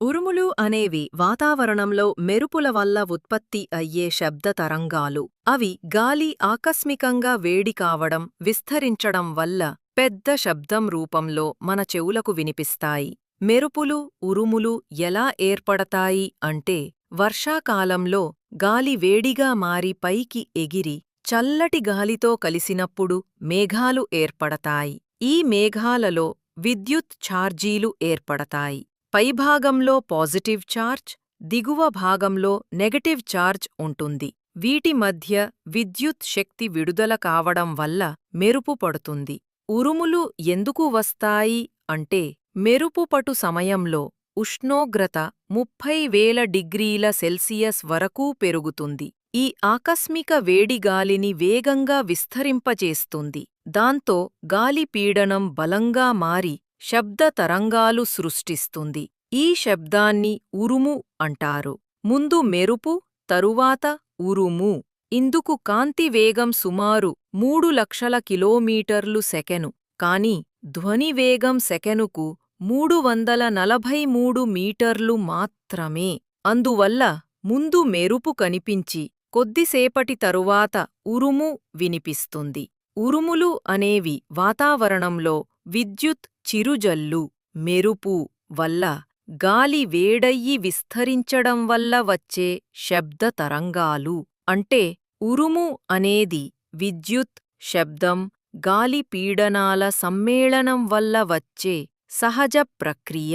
ఉరుములు అనేవి వాతావరణంలో మెరుపుల వల్ల ఉత్పత్తి అయ్యే శబ్ద తరంగాలు. అవి గాలి ఆకస్మికంగా వేడి కావడం విస్తరించడం వల్ల పెద్ద శబ్దం రూపంలో మన చెవులకు వినిపిస్తాయి. మెరుపులు ఉరుములు ఎలా ఏర్పడతాయి అంటే వర్షాకాలంలో గాలి వేడిగా మారి పైకి ఎగిరి చల్లటి గాలితో కలిసినప్పుడు మేఘాలు ఏర్పడతాయి. ఈ మేఘాలలో విద్యుత్ ఛార్జీలు ఏర్పడతాయి. పైభాగంలో పాజిటివ్ ఛార్జ్ దిగువ భాగంలో నెగటివ్ ఛార్జ్ ఉంటుంది. వీటి మధ్య విద్యుత్ శక్తి విడుదల కావడం వల్ల మెరుపు పడుతుంది. ఉరుములు ఎందుకు వస్తాయి అంటే మెరుపుపటు సమయంలో ఉష్ణోగ్రత ముప్పై వేల డిగ్రీల సెల్సియస్ వరకు పెరుగుతుంది. ఈ ఆకస్మిక వేడిగాలిని వేగంగా విస్తరింపచేస్తుంది దాంతో గాలి పీడనం బలంగా మారి శబ్ద తరంగాలు సృష్టిస్తుంది. ఈ శబ్దాన్ని ఉరుము అంటారు. ముందు మెరుపు తరువాత ఉరుము. ఇందుకు కాంతి వేగం సుమారు మూడు లక్షల కిలోమీటర్లు సెకెను. కాని ధ్వనివేగం సెకెనుకు మూడు వందల నలభై మూడు మీటర్లు మాత్రమే. అందువల్ల ముందు మెరుపు కనిపించి కొద్దిసేపటి తరువాత ఉరుము వినిపిస్తుంది. ఉరుములు అనేవి వాతావరణంలో విద్యుత్ చిరుజల్లు మెరుపు వల్ల గాలి వేడయ్యి విస్తరించడం వల్ల వచ్చే శబ్ద తరంగాలు. అంటే ఉరుము అనేది విద్యుత్ శబ్దం గాలి పీడనాల సమ్మేళనం వల్ల వచ్చే సహజ ప్రక్రియ.